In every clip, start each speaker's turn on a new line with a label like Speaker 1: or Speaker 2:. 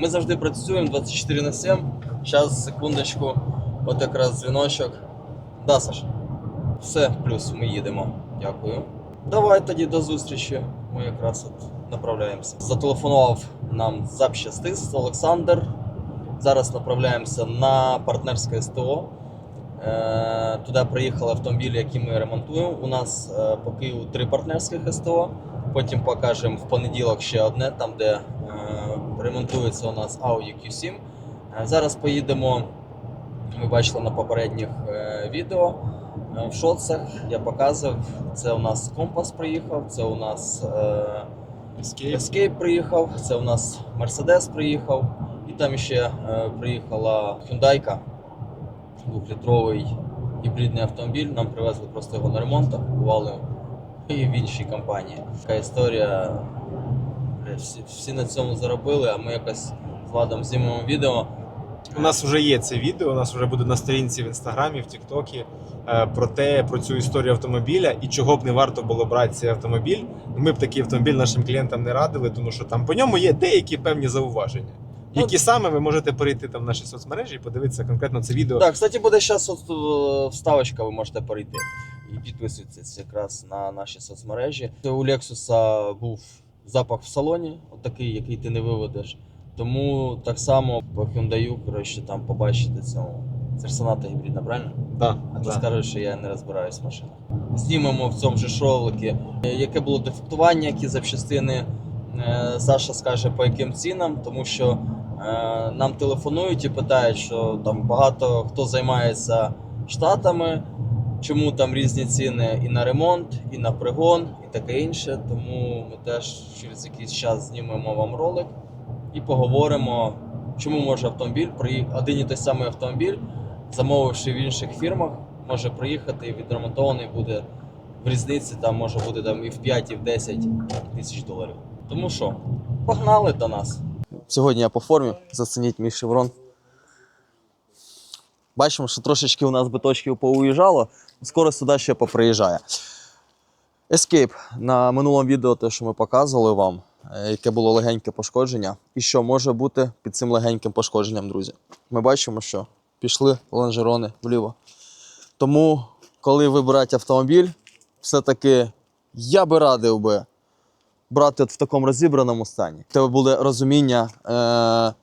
Speaker 1: Ми завжди працюємо 24 на 7. Зараз, секундочку, от якраз дзвіночок. Да, Саш? Все, плюс ми їдемо. Дякую. Давай тоді до зустрічі. Ми якраз от направляємося. Зателефонував нам запчастист Олександр. Зараз направляємося на партнерське СТО. Е, Туди приїхали автомобілі, які ми ремонтуємо. У нас е, по Києву три партнерських СТО. Потім покажемо в понеділок ще одне, там де ремонтується у нас Audi Q7. Е, Зараз поїдемо. Ви бачили на попередніх е, відео. е, В шоцах я показував. Це у нас компас приїхав, це у нас е, Escape приїхав, це у нас Mercedes приїхав, і там ще приїхала Hyundai, двохлітровий гібридний автомобіль. Нам привезли просто його на ремонт, купували і в іншій компанії. Така історія. Всі, всі на цьому заробили, а ми якось з Владом знімемо відео.
Speaker 2: У нас вже є це відео, у нас вже буде на сторінці в інстаграмі, в Тіктокі е, про те, про цю історію автомобіля і чого б не варто було брати цей автомобіль. Ми б такий автомобіль нашим клієнтам не радили, тому що там по ньому є деякі певні зауваження.
Speaker 1: Ну,
Speaker 2: Які саме ви можете перейти там в наші соцмережі і подивитися конкретно це відео.
Speaker 1: Так, кстати, буде зараз е, вставочка, ви можете перейти. І підписуйтесь якраз на наші соцмережі. У Lexus був запах в салоні, такий, який ти не виведеш. Тому так само по Hyundai, коротше, там побачите цьому. Це ж соната гібридна, правильно?
Speaker 2: Да,
Speaker 1: А ти
Speaker 2: да.
Speaker 1: скажеш, що я не розбираюсь в машинах. Знімемо в цьому же ж роликі, е, яке було дефектування, які запчастини. Е, Саша скаже по яким цінам, тому що е, нам телефонують і питають, що там багато хто займається штатами, чому там різні ціни і на ремонт, і на пригон, і таке інше. Тому ми теж через якийсь час знімемо вам ролик і поговоримо, чому може автомобіль, один і той самий автомобіль, замовивши в інших фірмах, може приїхати і відремонтований буде в різниці, там може бути там і в 5, і в 10 тисяч доларів. Тому що, погнали до нас. Сьогодні я по формі, зацініть мій шеврон. Бачимо, що трошечки у нас биточків поуїжджало, скоро сюди ще поприїжджає. Escape на минулому відео, те, що ми показували вам, е, яке було легеньке пошкодження. І що може бути під цим легеньким пошкодженням, друзі? Ми бачимо, що пішли лонжерони вліво. Тому, коли вибирати автомобіль, все-таки я би радив би брати от в такому розібраному стані. Тебе буде розуміння е-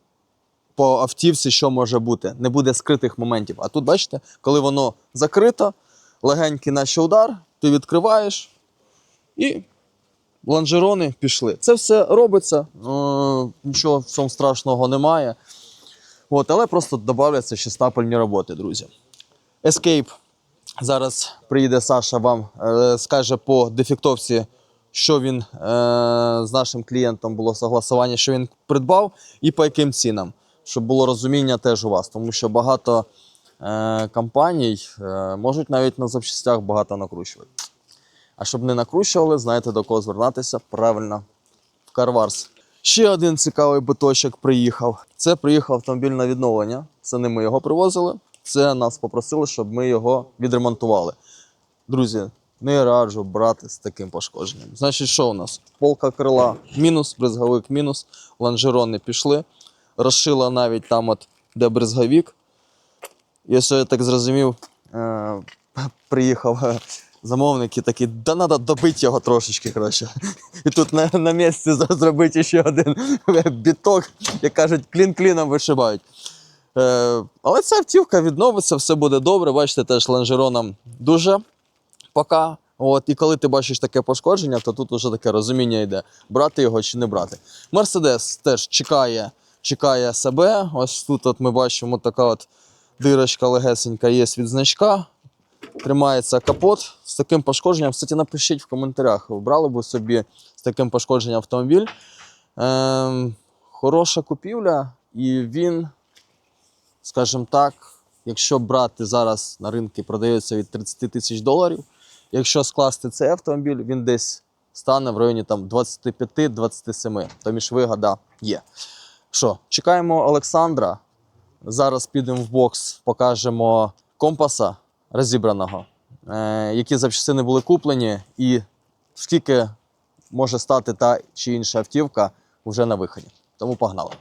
Speaker 1: по автівці, що може бути. Не буде скритих моментів. А тут, бачите, коли воно закрито, легенький наче удар, ти відкриваєш і лонжерони пішли. Це все робиться, е- нічого в цьому страшного немає. От, але просто додаються ще стапельні роботи, друзі. Escape. Зараз приїде Саша, вам е, скаже по дефектовці, що він е, з нашим клієнтом було согласування, що він придбав, і по яким цінам, щоб було розуміння теж у вас, тому що багато компаній е, можуть навіть на запчастях багато накручувати. А щоб не накручували, знаєте до кого звертатися? Правильно, в Карварс. Ще один цікавий биточок приїхав. Це приїхав автомобіль на відновлення. Це не ми його привозили. Це нас попросили, щоб ми його відремонтували. Друзі, не раджу брати з таким пошкодженням. Значить, що у нас? Полка крила мінус, бризговик мінус, лонжерони пішли. Розшила навіть там, от, де бризговік. Я так зрозумів, е- приїхав е, замовник і такий, да треба добити його трошечки краще. І тут на, на місці зробити ще один біток, як кажуть, клін кліном вишибають. Е, але ця автівка відновиться, все буде добре. Бачите, теж лонжероном дуже пока. От, і коли ти бачиш таке пошкодження, то тут вже таке розуміння йде, брати його чи не брати. Мерседес теж чекає, чекає себе. Ось тут от ми бачимо така от дирочка легесенька є від значка. Тримається капот з таким пошкодженням. Кстати, напишіть в коментарях, брали б собі з таким пошкодженням автомобіль. Ем, хороша купівля, і він, скажімо так, якщо брати зараз на ринку, продається від 30 тисяч доларів. Якщо скласти цей автомобіль, він десь стане в районі там 25-27. Тому ж вигода є. Що, чекаємо Олександра. Зараз підемо в бокс, покажемо компаса розібраного, е, які запчастини були куплені, і скільки може стати та чи інша автівка вже на виході. Тому погнали.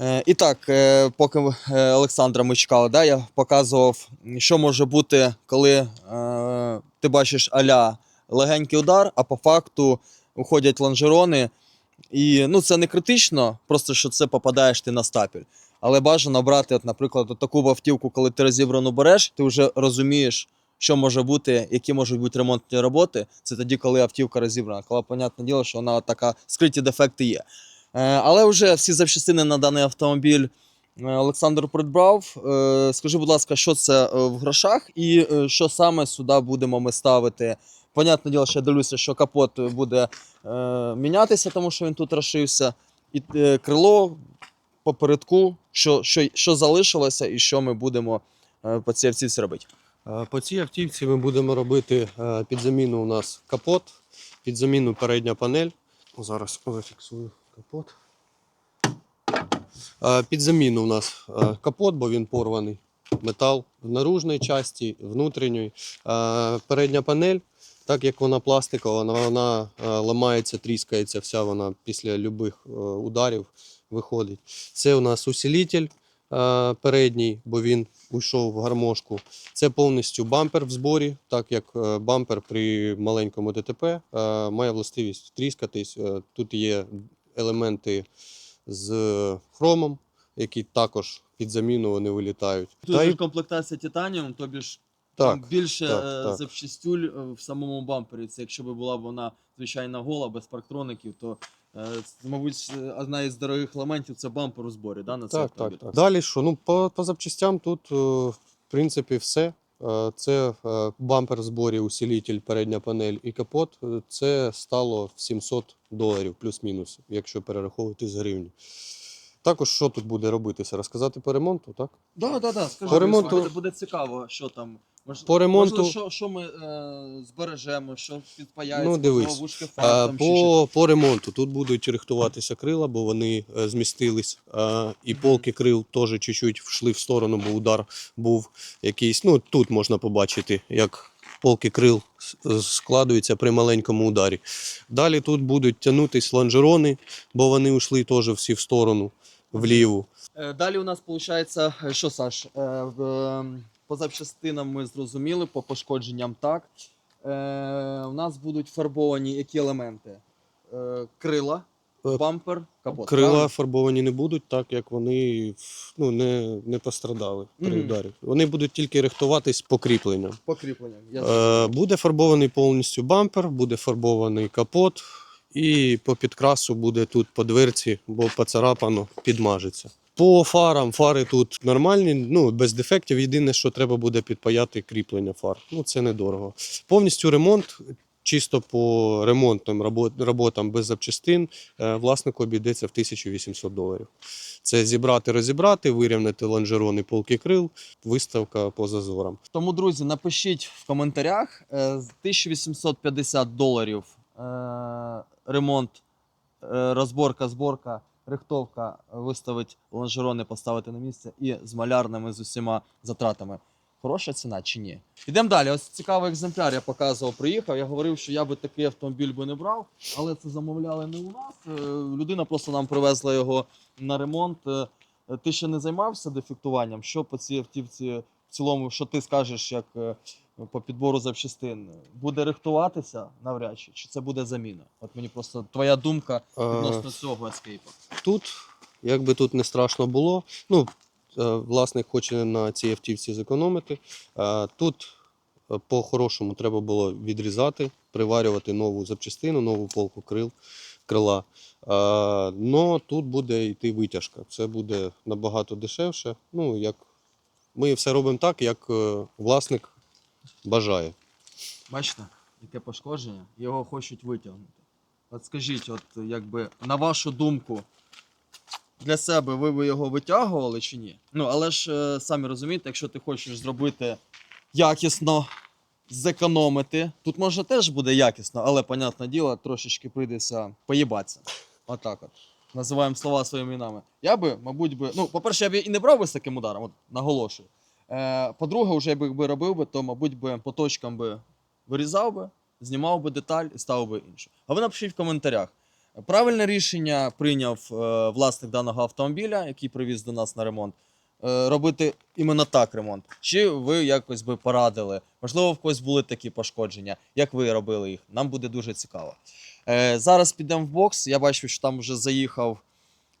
Speaker 1: Е, І так, е, поки Олександра ми чекали, да, я показував, що може бути, коли е, ти бачиш аля легенький удар, а по факту уходять лонжерони. І ну, це не критично, просто що це попадаєш ти на стапель. Але бажано брати, от, наприклад, от таку автівку, коли ти розібрану береш, ти вже розумієш, що може бути, які можуть бути ремонтні роботи. Це тоді, коли автівка розібрана. Коли, понятне діло, що вона така скриті дефекти є. Е, Але вже всі запчастини на даний автомобіль е, Олександр придбав. Е, Скажи, будь ласка, що це в грошах і що саме сюди будемо ми ставити? Понятне діло, що я дивлюся, що капот буде мінятися, тому що він тут розшився. І крило попередку, що, що, що залишилося, і що ми будемо е, по цій автівці робити.
Speaker 3: Е, По цій автівці ми будемо робити е, під заміну у нас капот, під заміну передня панель. Зараз зафіксую капот. Під заміну у нас капот, бо він порваний. Метал в наружній часті, внутрішньої. Передня панель, так як вона пластикова, вона, ламається, тріскається, вся вона після е, ударів виходить. Це у нас усилитель передній, бо він уйшов в гармошку. Це повністю бампер в зборі, так як е, бампер при маленькому ДТП е, має властивість тріскатись. Е, Тут є елементи з хромом, які також під заміну вони вилітають.
Speaker 1: Тут
Speaker 3: Та й
Speaker 1: комплектація титаніум, тобі ж
Speaker 3: так,
Speaker 1: там більше
Speaker 3: так, так.
Speaker 1: запчастюль в самому бампері. Це якщо б була б вона звичайна гола, без парктроників, то це, мабуть, е, одна із дорогих елементів це бампер у зборі, да, на цей
Speaker 3: так, так,
Speaker 1: автомобіль?
Speaker 3: так. Далі що? Ну, по, по запчастям тут, е, в принципі, все. Е, Це е, бампер в зборі, усилитель, передня панель і капот. Е, Це стало в 700 доларів плюс-мінус, якщо перераховувати з гривні. Також що тут буде робитися? Розказати по ремонту, так?
Speaker 1: Да, да, да. Скажи,
Speaker 3: По ремонту-
Speaker 1: буде, буде цікаво, що там. Мож,
Speaker 3: По ремонту-
Speaker 1: можливо, що, що ми е, збережемо, що підпаяється,
Speaker 3: Ну, дивись,
Speaker 1: можливо, вушки
Speaker 3: А,
Speaker 1: чи
Speaker 3: по, по ремонту тут будуть рихтуватися крила, бо вони е, змістились. А, і полки крил теж чуть-чуть вшли в сторону, бо удар був якийсь. Ну, тут можна побачити, як полки крил с- складуються при маленькому ударі. Далі тут будуть тягнутись лонжерони, бо вони йшли теж всі в сторону, вліву.
Speaker 1: Е, Далі у нас виходить, що Саш, е, в, е, по запчастинам ми зрозуміли, по пошкодженням так. Е, у нас будуть фарбовані які елементи? Е, крила,
Speaker 3: Е,
Speaker 1: бампер, капот.
Speaker 3: Крила
Speaker 1: правильно?
Speaker 3: фарбовані не будуть, так як вони ну, не, не пострадали при
Speaker 1: Мгм.
Speaker 3: ударі. Вони будуть тільки рихтуватись покріпленням.
Speaker 1: покріплення. Я
Speaker 3: Е,
Speaker 1: зрозумів.
Speaker 3: буде фарбований повністю бампер, буде фарбований капот, і по підкрасу буде тут по дверці, бо поцарапано, підмажеться. По фарам, фари тут нормальні, ну без дефектів. Єдине, що треба буде підпаяти кріплення фар. Ну це недорого. Повністю ремонт. Чисто по ремонтним роботам без запчастин е, власнику обійдеться в 1800 доларів. Це зібрати, розібрати, вирівняти лонжерони, полки крил, виставка по зазорам.
Speaker 1: Тому, друзі, напишіть в коментарях е, 1850 доларів е, ремонт, е, розборка, зборка, рихтовка, виставить лонжерони, поставити на місце і з малярними з усіма затратами. Хороша ціна чи ні? Ідемо далі. Ось цікавий екземпляр я показував, приїхав. Я говорив, що я би такий автомобіль би не брав, але це замовляли не у нас. Е, Людина просто нам привезла його на ремонт. Е, Ти ще не займався дефектуванням? Що по цій автівці в цілому, що ти скажеш, як е, по підбору запчастин? Буде рихтуватися навряд чи, чи це буде заміна? От мені просто твоя думка відносно цього ескейпа.
Speaker 3: Тут, як би тут не страшно було, ну, е, власник хоче на цій автівці зекономити. Е, Тут е, по-хорошому треба було відрізати, приварювати нову запчастину, нову полку крил, крила. Но тут буде йти витяжка. Це буде набагато дешевше. Ну, як ми все робимо так, як власник бажає.
Speaker 1: Бачите, яке пошкодження, його хочуть витягнути. От скажіть, от якби на вашу думку, для себе ви би його витягували чи ні? Ну, але ж е, самі розумієте, якщо ти хочеш зробити якісно, зекономити, тут може теж буде якісно, але, понятне діло, трошечки прийдеться поїбатися. Отак от. Називаємо слова своїми іменами. Я би, мабуть, би. Ну, по-перше, я б і не брав би з таким ударом, от наголошую. Е, по-друге, вже якби робив би, то, мабуть, би по точкам би вирізав би, знімав би деталь і ставив би іншу. А ви напишіть в коментарях, Правильне рішення прийняв е, власник даного автомобіля, який привіз до нас на ремонт. е, Робити іменно так ремонт. Чи ви якось би порадили? Можливо, в когось були такі пошкодження. Як ви робили їх? Нам буде дуже цікаво. Е, Зараз підемо в бокс. Я бачу, що там вже заїхав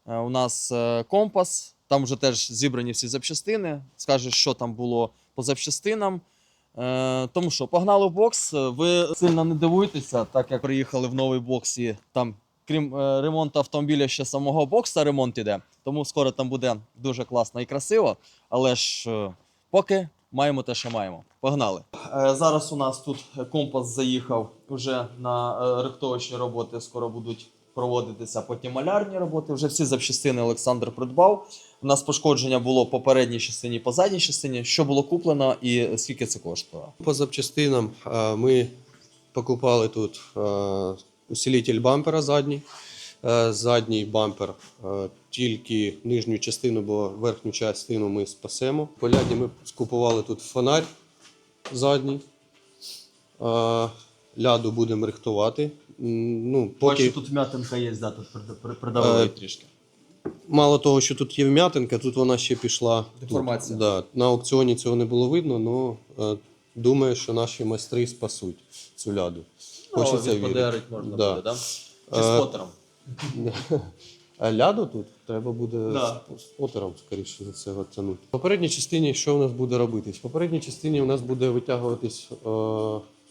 Speaker 1: е, у нас е, компас. Там вже теж зібрані всі запчастини. Скажеш, що там було по запчастинам. Е, тому що погнали в бокс. Ви сильно не дивуйтеся, так як приїхали в новий бокс і там, крім е, ремонту автомобіля, ще самого бокса ремонт іде. Тому скоро там буде дуже класно і красиво. Але ж е, поки маємо те, що маємо. Погнали. Зараз у нас тут компас заїхав вже на рихтовочні роботи. Скоро будуть проводитися потім малярні роботи. Вже всі запчастини Олександр придбав. У нас пошкодження було по передній частині, по задній частині. Що було куплено і скільки це коштувало?
Speaker 3: По запчастинам е, ми покупали тут е, усилитель бампера задній. Е, Задній бампер тільки нижню частину, бо верхню частину ми спасемо. По ляді ми скупували тут фонарь задній. Ляду будемо рихтувати. Ну, поки...
Speaker 1: Бачу, тут м'ятинка є, да, тут прид- придавили
Speaker 3: Е,
Speaker 1: трішки.
Speaker 3: Мало того, що тут є вм'ятинка, тут вона ще пішла.
Speaker 1: Деформація.
Speaker 3: Тут, да. На аукціоні цього не було видно, але думаю, що наші майстри спасуть цю ляду. Хочеться вірити.
Speaker 1: Можна
Speaker 3: Да.
Speaker 1: буде, да? Чи з
Speaker 3: Е,
Speaker 1: потером?
Speaker 3: А ляду тут треба буде
Speaker 1: Да.
Speaker 3: з потером, скоріше за це, тягнути. В попередній частині що у нас буде робитись? В попередній частині у нас буде витягуватись е,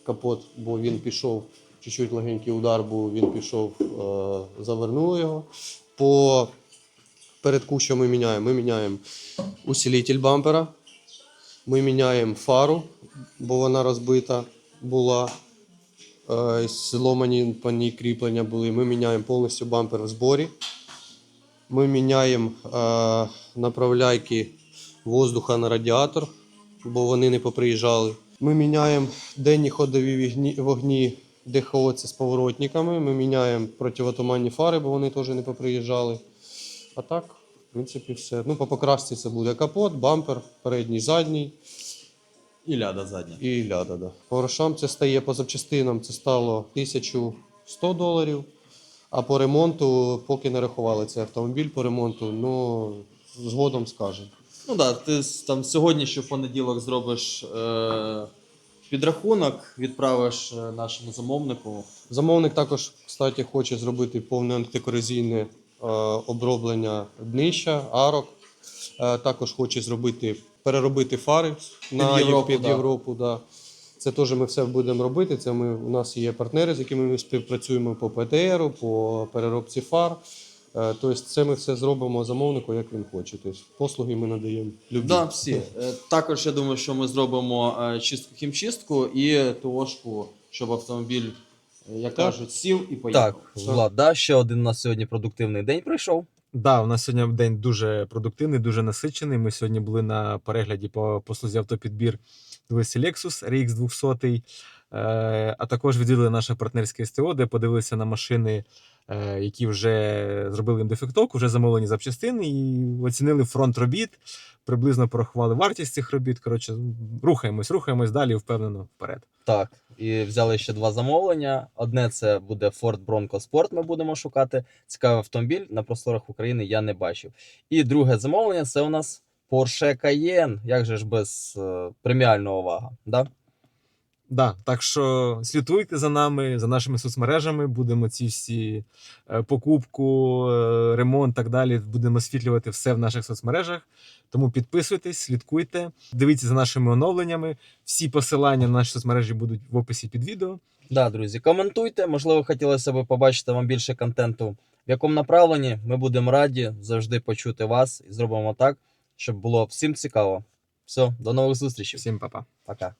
Speaker 3: капот, бо він пішов, чуть-чуть легенький удар був, він пішов, е, завернули його. По передку, що ми міняємо? Ми міняємо усилитель бампера, ми міняємо фару, бо вона розбита була. Е, Зломані по ній кріплення були. Ми міняємо повністю бампер в зборі. Ми міняємо е, направляйки воздуха на радіатор, бо вони не поприїжджали. Ми міняємо денні ходові вогні ДХО це з поворотниками. Ми міняємо противотуманні фари, бо вони теж не поприїжджали. А так, в принципі, все. Ну, по покрасці це буде капот, бампер, передній, задній.
Speaker 1: І ляда задня.
Speaker 3: І ляда, да. По грошам це стає по запчастинам, це стало 1100 доларів. А по ремонту, поки не рахували цей автомобіль по ремонту, ну згодом скажемо.
Speaker 1: Ну так, да, ти там сьогодні ще в понеділок зробиш е, підрахунок, відправиш е, нашому замовнику.
Speaker 3: Замовник також, кстати, хоче зробити повне антикорозійне е, оброблення днища, арок. Е, також хоче зробити, переробити фари на
Speaker 1: Європу,
Speaker 3: під
Speaker 1: да.
Speaker 3: Європу. Да. Це теж ми все будемо робити. Це ми, у нас є партнери, з якими ми співпрацюємо по ПТР, по переробці фар. Е, Тобто це ми все зробимо замовнику, як він хоче. Тобто послуги ми надаємо любі.
Speaker 1: Да, всі. Е, також я думаю, що ми зробимо е, чистку хімчистку і ТОшку, щоб автомобіль, як
Speaker 3: Так.
Speaker 1: кажуть, сів і поїхав.
Speaker 4: Так, Влад, да, ще один у нас сьогодні продуктивний день пройшов.
Speaker 2: Да, у нас сьогодні день дуже продуктивний, дуже насичений. Ми сьогодні були на перегляді по послузі автопідбір дивилися Lexus RX 200, е, а також відвідали наше партнерське СТО, де подивилися на машини, е, які вже зробили їм дефекток, вже замовлені запчастини і оцінили фронт робіт, приблизно порахували вартість цих робіт. Коротше, рухаємось, рухаємось далі впевнено вперед.
Speaker 4: Так, і взяли ще два замовлення. Одне це буде Ford Bronco Sport. Ми будемо шукати. Цікавий автомобіль на просторах України я не бачив. І друге замовлення це у нас Porsche Cayenne. Як же ж без е, преміального вага? Да?
Speaker 2: Да, так що слідкуйте за нами, за нашими соцмережами. Будемо ці всі е, покупку, е, ремонт так далі. Будемо освітлювати все в наших соцмережах. Тому підписуйтесь, слідкуйте, дивіться за нашими оновленнями. Всі посилання на наші соцмережі будуть в описі під відео.
Speaker 4: Да, друзі, коментуйте. Можливо, хотілося б побачити вам більше контенту. В якому направленні ми будемо раді завжди почути вас і зробимо так, щоб було всім цікаво. Все, до нових зустрічей.
Speaker 2: Всім па-па.
Speaker 4: Пока.